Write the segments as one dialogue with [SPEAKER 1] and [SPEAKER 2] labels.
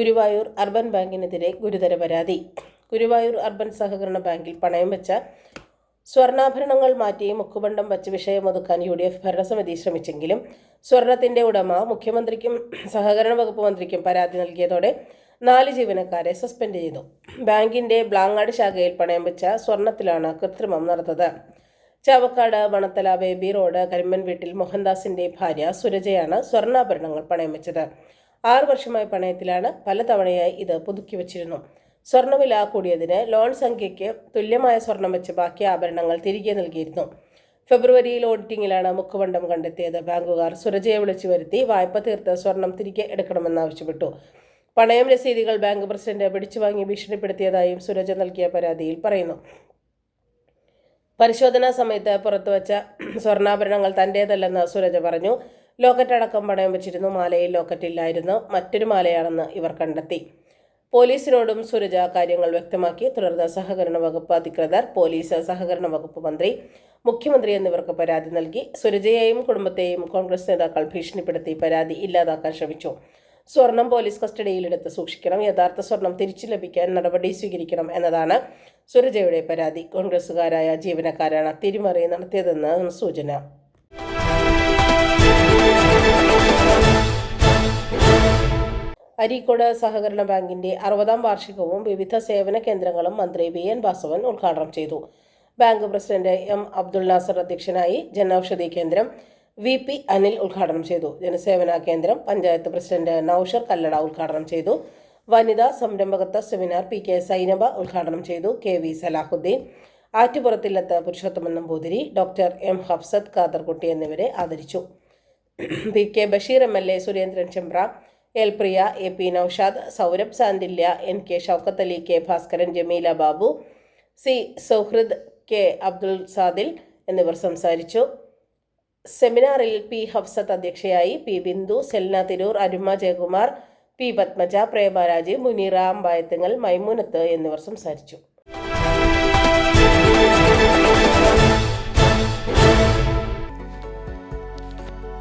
[SPEAKER 1] Guruvayur urban ബാങ്കിനെതിരെ ഗുരുതര പരാതി. Guruvayur urban സഹകരണ ബാങ്കിൽ പണയം വെച്ച സ്വർണാഭരണങ്ങൾ മാറ്റി മുക്കുബണ്ഡം വച്ച് വിഷയം ഒതുക്കാൻ യു ഡി എഫ് ഭരണസമിതി ശ്രമിച്ചെങ്കിലും സ്വർണത്തിന്റെ ഉടമ മുഖ്യമന്ത്രിക്കും സഹകരണ വകുപ്പ് മന്ത്രിക്കും പരാതി നൽകിയതോടെ നാല് ജീവനക്കാരെ സസ്പെൻഡ് ചെയ്തു. ബാങ്കിന്റെ ബ്ലാങ്ങാട് ശാഖയിൽ പണയം വെച്ച സ്വർണത്തിലാണ് കൃത്രിമം നടന്നത്. ചാവക്കാട് മണത്തല ബേബി റോഡ് കരിമ്പൻ വീട്ടിൽ മോഹൻദാസിന്റെ ഭാര്യ സുരജയാണ് സ്വർണാഭരണങ്ങൾ പണയം വെച്ചത്. ആറു വർഷമായി പണയത്തിലാണ് പലതവണയായി ഇത് പുതുക്കി വച്ചിരുന്നു. സ്വർണവില കൂടിയതിന് ലോൺ സംഖ്യയ്ക്ക് തുല്യമായ സ്വർണം വെച്ച് ബാക്കി ആഭരണങ്ങൾ തിരികെ നൽകിയിരുന്നു. ഫെബ്രുവരിയിൽ ഓഡിറ്റിംഗിലാണ് മുക്കുവണ്ടം കണ്ടെത്തിയത്. ബാങ്കുകാർ സുരജയെ വിളിച്ചു വരുത്തി വായ്പ തീർത്ത് സ്വർണം തിരികെ എടുക്കണമെന്നാവശ്യപ്പെട്ടു പണയം രസീതികൾ ബാങ്ക് പ്രസിഡന്റ് പിടിച്ചു വാങ്ങി ഭീഷണിപ്പെടുത്തിയതായും സുരജ നൽകിയ പരാതിയിൽ പറയുന്നു. പരിശോധനാ സമയത്ത് പുറത്തുവച്ച സ്വർണാഭരണങ്ങൾ തന്റേതല്ലെന്ന് സുരജ പറഞ്ഞു. ലോക്കറ്റ് അടക്കം പണയം വെച്ചിരുന്നു. മാലയിൽ ലോക്കറ്റ് ഇല്ലായിരുന്നു. മറ്റൊരു മാലയാണെന്ന് ഇവർ കണ്ടെത്തി. പോലീസിനോടും സുരജ കാര്യങ്ങൾ വ്യക്തമാക്കി. തുടർന്ന് സഹകരണ വകുപ്പ് അധികൃതർ പോലീസ് സഹകരണ വകുപ്പ് മന്ത്രി മുഖ്യമന്ത്രി എന്നിവർക്ക് പരാതി നൽകി. സുരജയെയും കുടുംബത്തെയും കോൺഗ്രസ് നേതാക്കൾ ഭീഷണിപ്പെടുത്തി പരാതി ഇല്ലാതാക്കാൻ ശ്രമിച്ചു. സ്വർണം പോലീസ് കസ്റ്റഡിയിലെടുത്ത് സൂക്ഷിക്കണം. യഥാർത്ഥ സ്വർണം തിരിച്ചു ലഭിക്കാൻ നടപടി സ്വീകരിക്കണം എന്നതാണ് സുരജയുടെ പരാതി. കോൺഗ്രസുകാരായ ജീവനക്കാരാണ് തിരിമറി നടത്തിയതെന്ന് സൂചന. അരീക്കോട് സഹകരണ ബാങ്കിന്റെ അറുപതാം വാർഷികവും വിവിധ സേവന കേന്ദ്രങ്ങളും മന്ത്രി വി എൻ വാസവൻ ഉദ്ഘാടനം ചെയ്തു. Bank president M Abdul Nasar അധ്യക്ഷനായി ജനൌഷധി കേന്ദ്രം വി പി അനിൽ ഉദ്ഘാടനം ചെയ്തു. ജനസേവന കേന്ദ്രം പഞ്ചായത്ത് പ്രസിഡന്റ് നൌഷർ കല്ലട ഉദ്ഘാടനം ചെയ്തു. വനിതാ സംരംഭകത്വ സെമിനാർ പി കെ സൈനബ ഉദ്ഘാടനം ചെയ്തു. K V Salahuddin Attupurathillath Purushothaman Namboothiri doctor M Hafsath Khaderkutty എന്നിവരെ ആദരിച്ചു. P K Basheer M L A Surendran Chembra L Priya A P Noushad Saurabh Santhilya N K Shoukath Ali K Bhaskaran Jameela Babu C Sauhrid K Abdul Sadil എന്നിവർ സംസാരിച്ചു. സെമിനാറിൽ P Hafsath അധ്യക്ഷയായി P Bindu Selna Tirur Aruma Jayakumar P Padmaja Premaraj Muneera Ambayathangal Maimunath എന്നിവർ സംസാരിച്ചു.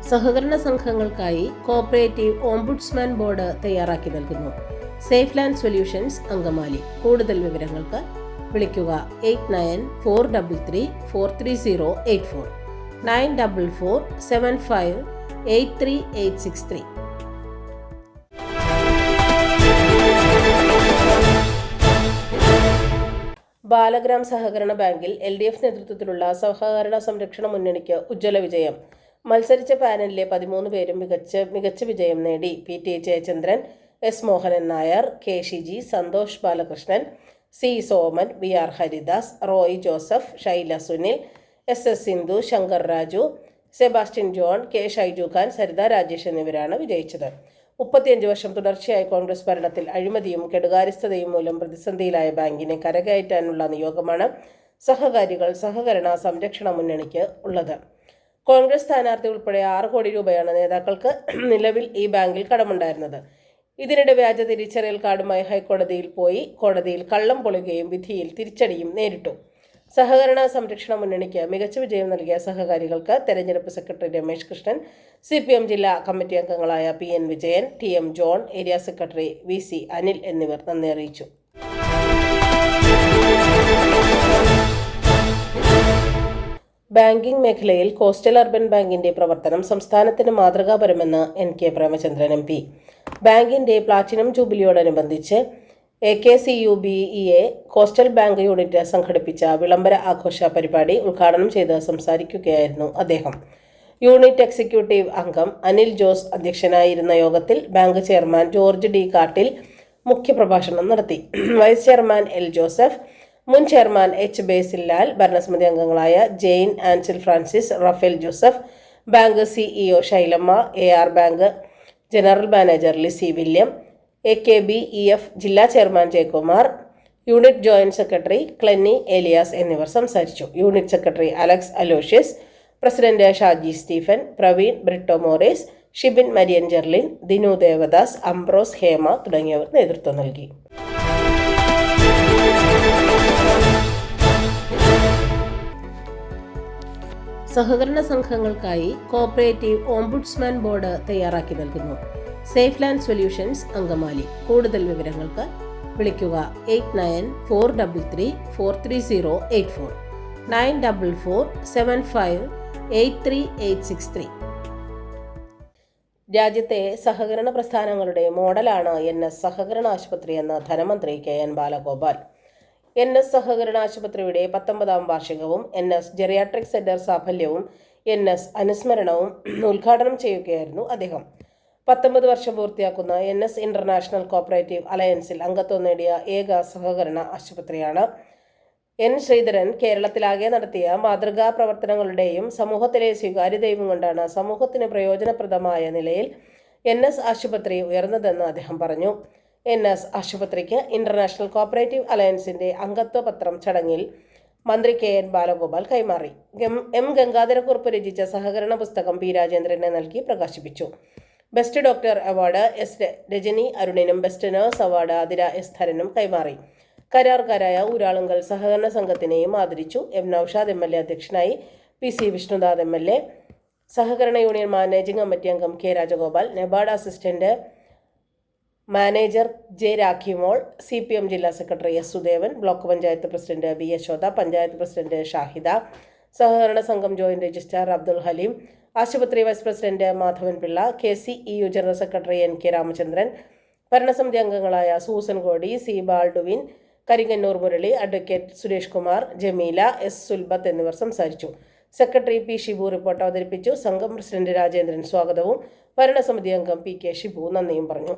[SPEAKER 1] സഹകരണ സംഘങ്ങൾക്കായി cooperative ombudsman board തയ്യാറാക്കി നൽകുന്നു. Safe land solutions Angamaly. കൂടുതൽ വിവരങ്ങൾക്ക് വിളിക്കുക eight nine four double three four three zero eight four. Nine double four seven five eight three eight six three. Balagram സഹകരണ ബാങ്കിൽ എൽ ഡി എഫ് നേതൃത്വത്തിലുള്ള സഹകരണ സംരക്ഷണ മുന്നണിക്ക് ഉജ്ജ്വല വിജയം. മത്സരിച്ച പാനലിലെ പതിമൂന്ന് പേരും മികച്ച മികച്ച വിജയം നേടി. P. T. Jayachandran S Mohanan Nair K Shiji Santhosh Balakrishnan C Soman V R Haridas Roy Joseph Shaila Sunil S S Sindhu Shankar Raju Sebastian John K Shaiju Khan Saritha Rajesh എന്നിവരാണ് വിജയിച്ചത്. മുപ്പത്തിയഞ്ച് വർഷം തുടർച്ചയായി കോൺഗ്രസ് ഭരണത്തിൽ അഴിമതിയും കെടുകാര്യസ്ഥതയും മൂലം പ്രതിസന്ധിയിലായ ബാങ്കിനെ കരകയറ്റാനുള്ള നിയോഗമാണ് സഹകാരികൾ സഹകരണ സംരക്ഷണ മുന്നണിക്ക് ഉള്ളത്. കോൺഗ്രസ് സ്ഥാനാർത്ഥി ഉൾപ്പെടെ ആറ് കോടി രൂപയാണ് നേതാക്കൾക്ക് നിലവിൽ ഈ ബാങ്കിൽ കടമുണ്ടായിരുന്നത്. ഇതിനിടെ വ്യാജ തിരിച്ചറിയൽ കാർഡുമായി ഹൈക്കോടതിയിൽ പോയി കോടതിയിൽ കള്ളം പൊളുകയും വിധിയിൽ തിരിച്ചടിയും നേരിട്ടു. സഹകരണ സംരക്ഷണ മുന്നണിക്ക് മികച്ച വിജയം നൽകിയ സഹകാരികൾക്ക് തെരഞ്ഞെടുപ്പ് secretary Ramesh Krishnan C P M ജില്ലാ കമ്മിറ്റി അംഗങ്ങളായ P N Vijayan T M John area secretary V C Anil എന്നിവർ നന്ദി അറിയിച്ചു. ബാങ്കിംഗ് മേഖലയിൽ കോസ്റ്റൽ അർബൻ ബാങ്കിന്റെ പ്രവർത്തനം സംസ്ഥാനത്തിന് മാതൃകാപരമെന്ന് N K Premachandran M P. ബാങ്കിന്റെ platinum ജൂബിലിയോടനുബന്ധിച്ച് A K C U B E A coastal bank unit സംഘടിപ്പിച്ച വിളംബര ആഘോഷ പരിപാടി ഉദ്ഘാടനം ചെയ്ത് സംസാരിക്കുകയായിരുന്നു അദ്ദേഹം. യൂണിറ്റ് എക്സിക്യൂട്ടീവ് അംഗം അനിൽ ജോസ് അധ്യക്ഷനായിരുന്ന യോഗത്തിൽ ബാങ്ക് ചെയർമാൻ ജോർജ് ഡി കാട്ടിൽ മുഖ്യപ്രഭാഷണം നടത്തി. വൈസ് ചെയർമാൻ എൽ ജോസഫ് മുൻ ചെയർമാൻ എച്ച് ബേസിലാൽ ഭരണസമിതി അംഗങ്ങളായ Jain Ansil Francis Raphael Joseph bank CEO Shailamma A R bank general manager Lissy William A K B E F ജില്ലാ chairman Jayakumar unit joint secretary Clenny Eliyas എന്നിവർ സംസാരിച്ചു. Unit secretary Alex Aloysius president Shaji Stephen Praveen Britto Moraes Shibin Marian Jerlin Dinu Devadas Ambrose Hema തുടങ്ങിയവർ നേതൃത്വം നൽകി. സഹകരണ സംഘങ്ങൾക്കായി cooperative ombudsman board തയ്യാറാക്കി നൽകുന്നു. Safe land solutions Angamaly. കൂടുതൽ വിവരങ്ങൾക്ക് വിളിക്കുക eight nine four double three four three zero eight four. Nine double four seven five eight three eight six three. രാജ്യത്തെ സഹകരണ പ്രസ്ഥാനങ്ങളുടെ മോഡലാണ് എൻ എസ് സഹകരണ ആശുപത്രി എന്ന് ധനമന്ത്രി K N Balagopal. N S സഹകരണ ആശുപത്രിയുടെ പത്തൊമ്പതാം വാർഷികവും എൻ എസ് ജെറിയാട്രിക് സെന്റർ സാഫല്യവും എൻ എസ് അനുസ്മരണവും ഉദ്ഘാടനം ചെയ്യുകയായിരുന്നു അദ്ദേഹം. പത്തൊമ്പത് വർഷം പൂർത്തിയാക്കുന്ന എൻ എസ് ഇന്റർനാഷണൽ കോപ്പറേറ്റീവ് അലയൻസിൽ അംഗത്വം നേടിയ ഏക സഹകരണ ആശുപത്രിയാണ്. എൻ ശ്രീധരൻ കേരളത്തിലാകെ നടത്തിയ മാതൃകാ പ്രവർത്തനങ്ങളുടെയും സമൂഹത്തിലെ സ്വീകാര്യതയും കൊണ്ടാണ് സമൂഹത്തിന് പ്രയോജനപ്രദമായ നിലയിൽ എൻ എസ് ആശുപത്രി ഉയർന്നതെന്ന് അദ്ദേഹം പറഞ്ഞു. എൻ എസ് ആശുപത്രിക്ക് ഇന്റർനാഷണൽ കോപ്പറേറ്റീവ് അലയൻസിന്റെ അംഗത്വ പത്രം ചടങ്ങിൽ മന്ത്രി കെ എൻ ബാലഗോപാൽ കൈമാറി. എം- ഗംഗാധരക്കുറുപ്പ് രചിച്ച സഹകരണ പുസ്തകം പി രാജേന്ദ്രനെ നൽകി പ്രകാശിപ്പിച്ചു. Best doctor award S Rajani അരുണിനും best nurse award Athira S ധരനും കൈമാറി. കരാർക്കാരായ ഊരാളുങ്കൽ സഹകരണ സംഘത്തിനെയും ആദരിച്ചു. M Noushad M L A അധ്യക്ഷനായി P C Vishnudad M L A. സഹകരണ യൂണിയൻ മാനേജിംഗ് കമ്മിറ്റി അംഗം K Rajagopal. NABARD assistant manager J Rakhimol C P M ജില്ലാ secretary S Sudevan block panchayat president B Yashoda panchayat president Shahida സഹകരണ സംഘം joint registrar Abdul Haleem ആശുപത്രി vice president Madhavan Pillai K C E U general secretary N K Ramachandran ഭരണസമിതി അംഗങ്ങളായ Susan Kodi C Baldwin Karingannoor Murali advocate Suresh Kumar Jameela S Sulbath എന്നിവർ സംസാരിച്ചു. Secretary P Shibu report അവതരിപ്പിച്ചു. സംഘം president Rajendran സ്വാഗതവും ഭരണസമിതി അംഗം പി കെ ഷിബു നന്ദിയും പറഞ്ഞു.